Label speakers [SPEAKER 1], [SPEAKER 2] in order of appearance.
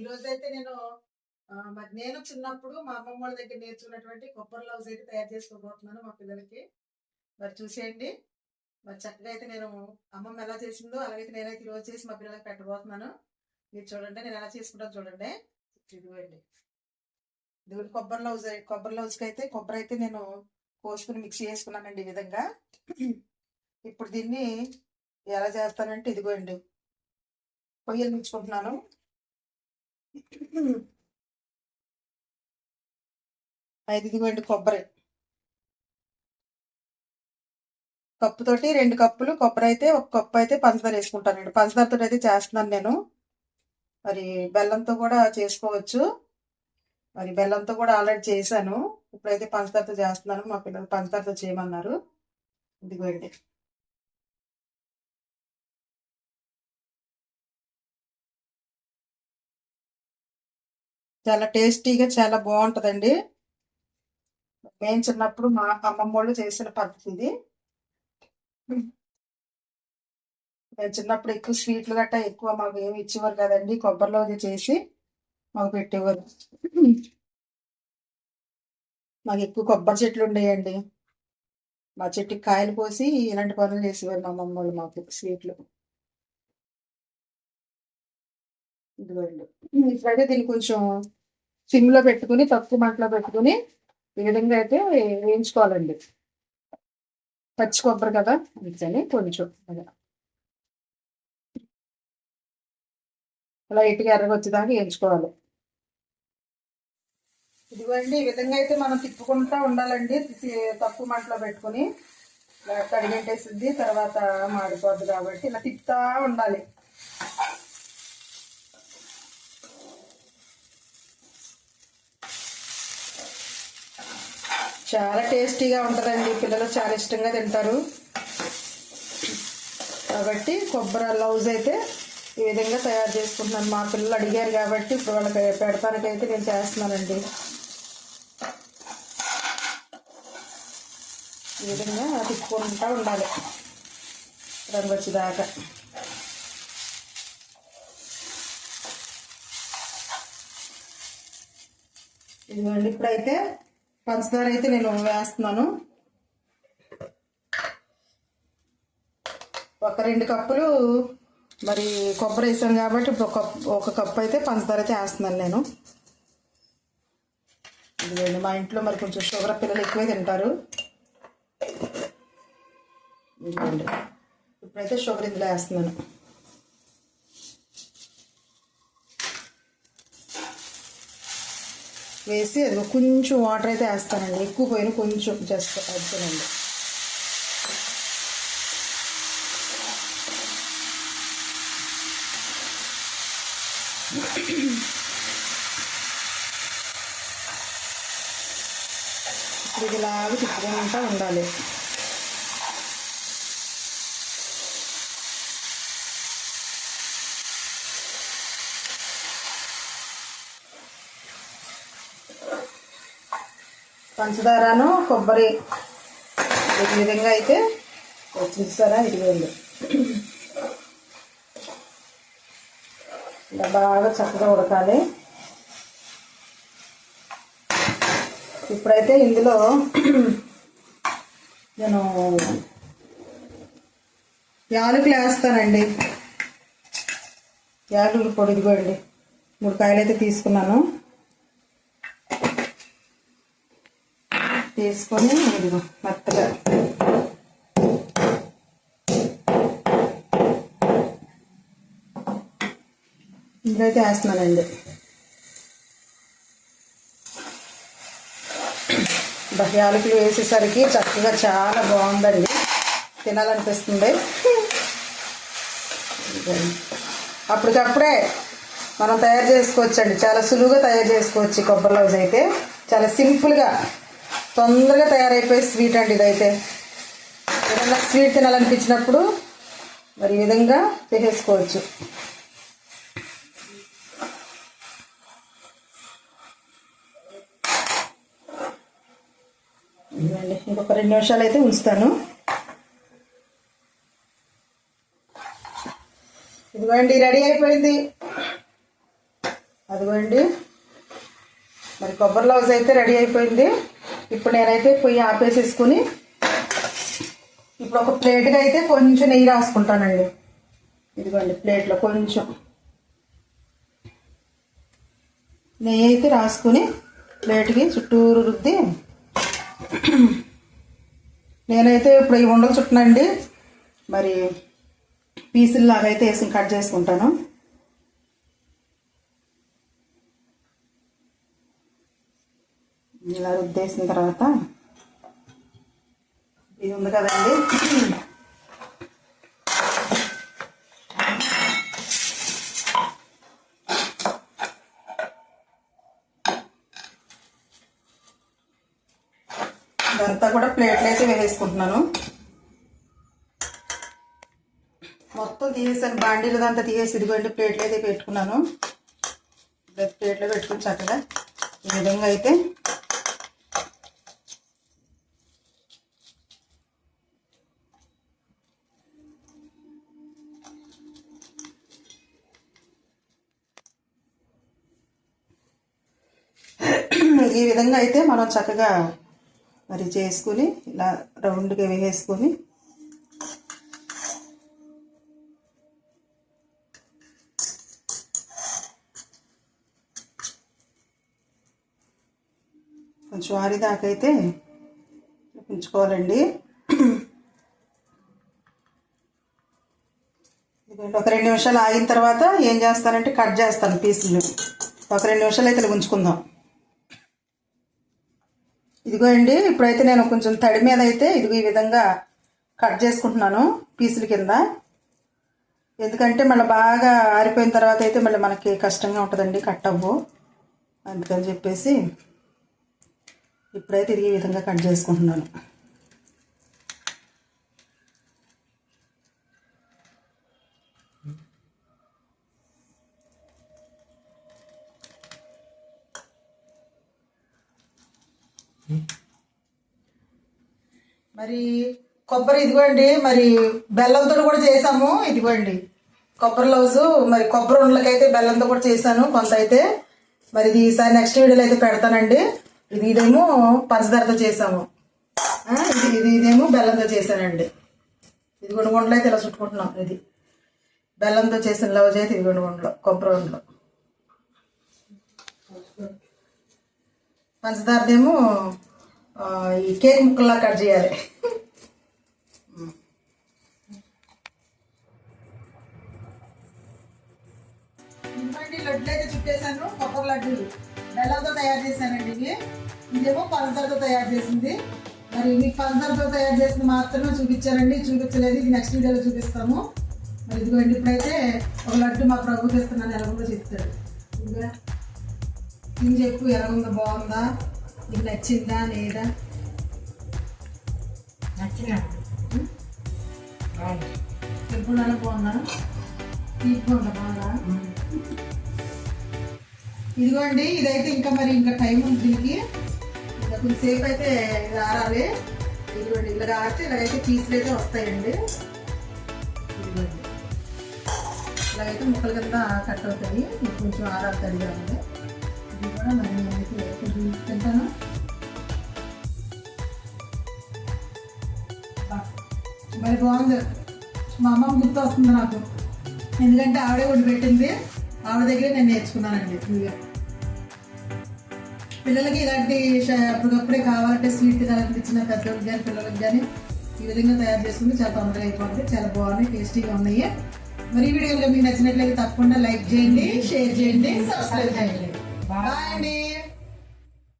[SPEAKER 1] ఈ రోజైతే నేను మరి నేను చిన్నప్పుడు మా అమ్మమ్మ వాళ్ళ దగ్గర నేర్చుకున్నటువంటి కొబ్బరి లవ్స్ అయితే తయారు చేసుకోబోతున్నాను మా పిల్లలకి. మరి చూసేయండి. మరి చక్కగా అయితే నేను అమ్మమ్మ ఎలా చేసిందో అలాగైతే నేనైతే ఈరోజు చేసి మా పిల్లలకి పెట్టబోతున్నాను. మీరు చూడండి నేను ఎలా చేసుకుంటాను చూడండి. ఇదిగోండి. ఇదిగోండి కొబ్బరి లవ్స్ కొబ్బరి లవ్స్కి అయితే కొబ్బరి అయితే నేను కోసుకుని మిక్స్ చేసుకున్నానండి ఈ విధంగా. ఇప్పుడు దీన్ని ఎలా చేస్తానంటే ఇదిగోండి. పొయ్యలు మించుకుంటున్నాను. ఐదు ఇదిగోండి కొబ్బరి. కప్పుతోటి రెండు కప్పులు కొబ్బరి అయితే ఒక కప్పు అయితే పంచదార వేసుకుంటానండి. పంచదారతో అయితే చేస్తున్నాను నేను. మరి బెల్లంతో కూడా చేసుకోవచ్చు. మరి బెల్లంతో కూడా ఆల్రెడీ చేశాను. ఇప్పుడైతే పంచదారతో చేస్తున్నాను. మా పిల్లలు పంచదారతో చేయమన్నారు. ఇదిగోండి. చాలా టేస్టీగా చాలా బాగుంటుందండి. మేము చిన్నప్పుడు మా అమ్మమ్మ వాళ్ళు చేసిన పద్ధతి ఇది మేము చిన్నప్పుడు ఎక్కువ స్వీట్లు గట్టా ఎక్కువ మాకు ఏమి ఇచ్చేవారు కదండి. కొబ్బరిలో అది చేసి మాకు పెట్టేవారు. మాకు ఎక్కువ కొబ్బరి చెట్లు ఉండేయండి. మా చెట్టుకి కాయలు పోసి ఇలాంటి పనులు చేసేవారు మా అమ్మమ్మ వాళ్ళు మాకు స్వీట్లు. ఇదిగోండి. ఇప్పుడైతే దీన్ని కొంచెం సిమ్లో పెట్టుకుని తక్కువ మంటలో పెట్టుకుని ఈ విధంగా అయితే వేయించుకోవాలండి. పచ్చి కొబ్బరి కదా అందుకని కొంచెం అలా. లైట్గా ఎర్రగా వచ్చేదాకా వేయించుకోవాలి. ఇదిగోండి ఈ విధంగా అయితే మనం తిప్పుకుంటూ ఉండాలండి. తక్కువ మంటలో పెట్టుకుని కడిగేటేసింది తర్వాత మాడిపోద్ది కాబట్టి ఇలా తిప్పుతా ఉండాలి. చాలా టేస్టీగా ఉంటుందండి. పిల్లలు చాలా ఇష్టంగా తింటారు. కాబట్టి కొబ్బరి లౌజ్ అయితే ఈ విధంగా తయారు చేసుకుంటున్నాను. మా పిల్లలు అడిగారు కాబట్టి ఇప్పుడు వాళ్ళకి పెడతానికైతే నేను చేస్తున్నానండి. ఈ విధంగా తిప్పుకుంటూ ఉండాలి. రంగు వచ్చేదాకా. ఇదిగోండి ఇప్పుడైతే పంచదార అయితే నేను వేస్తున్నాను. ఒక రెండు కప్పులు మరి కొబ్బరి వేసాను కాబట్టి ఇప్పుడు ఒక ఒక కప్పు అయితే పంచదార అయితే వేస్తున్నాను నేను. ఇదిగోండి మా ఇంట్లో మరి కొంచెం షుగర్ పిల్లలు ఎక్కువే తింటారు. ఇదిగోండి ఇప్పుడైతే షుగర్ ఇందులో వేస్తున్నాను. వేసి అది కొంచెం వాటర్ అయితే వేస్తానండి. ఎక్కువ పోయిన కొంచెం జస్ట్ వేస్తానండి ఇప్పుడు ఇది ఇలాగ తిప్పుకుంటూ ఉండాలి. పంచదారను కొబ్బరి ఈ విధంగా అయితే వచ్చింది సరే ఇదిగోండి ఇలా బాగా చక్కగా ఉడకాలి. ఇప్పుడైతే ఇందులో నేను యాలకులు వేస్తానండి. యాలకులు పొడి మూడు కాయలు అయితే తీసుకున్నాను. తీసుకొని ఇదిగో మెత్తగా. ఇందులో అయితే వేస్తున్నానండి యాలకులు వేసేసరికి చక్కగా చాలా బాగుందండి. తినాలనిపిస్తుంది. అప్పటికప్పుడే మనం తయారు చేసుకోవచ్చండి. చాలా సులువుగా తయారు చేసుకోవచ్చు కొబ్బరి లౌజ్ అయితే. చాలా సింపుల్గా తొందరగా తయారైపోయే స్వీట్ అండి ఇదైతే. ఏదైనా స్వీట్ తినాలనిపించినప్పుడు మరి ఈ విధంగా చేసేసుకోవచ్చు ఇదిగోండి ఇంకొక రెండు నిమిషాలు అయితే ఉంచుతాను. ఇదిగోండి రెడీ అయిపోయింది. అదిగోండి. మరి కొబ్బరి లవ్స్ అయితే రెడీ అయిపోయింది. ఇప్పుడు నేనైతే పొయ్యి ఆపేసేసుకుని ఇప్పుడు ఒక ప్లేట్గా అయితే కొంచెం నెయ్యి రాసుకుంటానండి. ఇదిగోండి ప్లేట్లో కొంచెం నెయ్యి అయితే రాసుకుని ప్లేట్కి చుట్టూరు రుద్ది నేనైతే ఇప్పుడు ఈ ఉండలు చుట్టనండి మరి పీసుల్లాగా అయితే వేసుకుని కట్ చేసుకుంటాను. ఇలా రుద్దేసిన తర్వాత ఇది ఉంది కదండి. ఇదంతా కూడా ప్లేట్లు అయితే వేసేసుకుంటున్నాను. మొత్తం తీసేసాను బాండీలు అంతా తీసేసి ఇదిగోండి ప్లేట్లు అయితే పెట్టుకున్నాను. ప్లేట్లో పెట్టుకుని చక్కగా ఈ విధంగా అయితే విధంగా అయితే మనం చక్కగా మరి చేసుకుని ఇలా రౌండ్గా వేసేసుకొని కొంచెం ఆరిదాకైతే ఉంచుకోవాలండి ఒక రెండు నిమిషాలు ఆగిన తర్వాత ఏం చేస్తానంటే కట్ చేస్తాను పీసులు. ఒక రెండు నిమిషాలు అయితే ఉంచుకుందాం. ఇదిగో అండి ఇప్పుడైతే నేను కొంచెం తడి మీద అయితే ఇదిగో ఈ విధంగా కట్ చేసుకుంటున్నాను పీసుల కింద. ఎందుకంటే మళ్ళీ బాగా ఆరిపోయిన తర్వాత అయితే మళ్ళీ మనకి కష్టంగా ఉంటుందండి కట్ అవ్వు. అందుకని చెప్పేసి ఇప్పుడైతే ఇది ఈ విధంగా కట్ చేసుకుంటున్నాను. మరి కొబ్బరి ఇదిగోండి మరి బెల్లంతో కూడా చేసాము ఇదిగోండి. కొబ్బరి లవ్స్ మరి కొబ్బరి ఉండలకైతే బెల్లంతో కూడా చేశాను కొంత అయితే. మరి ఇది ఈసారి నెక్స్ట్ వీడియోలో అయితే పెడతానండి. ఇది ఇదేమో పంచదారతో చేసాము ఇది ఇది ఇదేమో బెల్లంతో చేశానండి. ఇది గుండు గుండలు అయితే ఇలా చుట్టుకుంటున్నాం. ఇది బెల్లంతో చేసిన లవ్ అయితే ఇది గుండు గుండలు కొబ్బరి ఉండలు. పంచదారదేమో ఈ కేక్ ముక్కల్లా కట్ చేయాలి. ఇంకోటి లడ్లు అయితే చుట్టేసాను కొబ్బరి లడ్డూలు బెల్లంతో తయారు చేశానండి ఇవి. ఇదేమో పంచదారతో తయారు చేసింది. మరి మీకు పంచదారతో తయారు చేసింది మాత్రమే చూపించానండి చూపించలేదు. ఇది నెక్స్ట్ వీడియోలో చూపిస్తాము. మరి ఇదిగోండి ఇప్పుడైతే ఒక లడ్డు మా ప్రభు తెస్తున్నాను ఎలా ఉందో చెప్తాడు. ఇంకా తిని చెప్పు ఎలా ఉందో బాగుందా? నీకు నచ్చిందా లేదా? ఎప్పుడు అలా బాగుందా తీపి ఉందా బాగా ఇదిగోండి ఇదైతే ఇంకా మరి ఇంకా టైం ఉంది దీనికి. ఇంకా కొంచెంసేపు అయితే ఇది ఆరాలి ఇదిగోండి ఇలా ఆరితే ఇలాగైతే పీసులు అయితే వస్తాయండి. ఇదిగోండి. ఇలాగైతే ముక్కల కింద కట్ అవుతాయి. ఇది కొంచెం ఆరాలి తడిగా ఉంది కూడా మరి నేనైతే కొంచెం తింటాను మరి బాగుంది. మా అమ్మమ్మ గుర్తు వస్తుంది నాకు. ఎందుకంటే ఆవిడే ఒకటి పెట్టింది. ఆవిడ దగ్గరే నేను నేర్చుకున్నానండి ఇదిగో. పిల్లలకి ఇలాంటి అప్పుడప్పుడే అప్పటికప్పుడే కావాలంటే స్వీట్ కనిపించిన పెద్దలకు కానీ పిల్లలకి కానీ ఈ విధంగా తయారు చేసుకుంటే చాలా తొందరగా అయిపోతుంది చాలా బాగున్నాయి టేస్టీగా ఉన్నాయి. మరి ఈ వీడియోలో మీకు నచ్చినట్లయితే తప్పకుండా లైక్ చేయండి షేర్ చేయండి సబ్స్క్రైబ్ చేయండి. బాయ్ అండి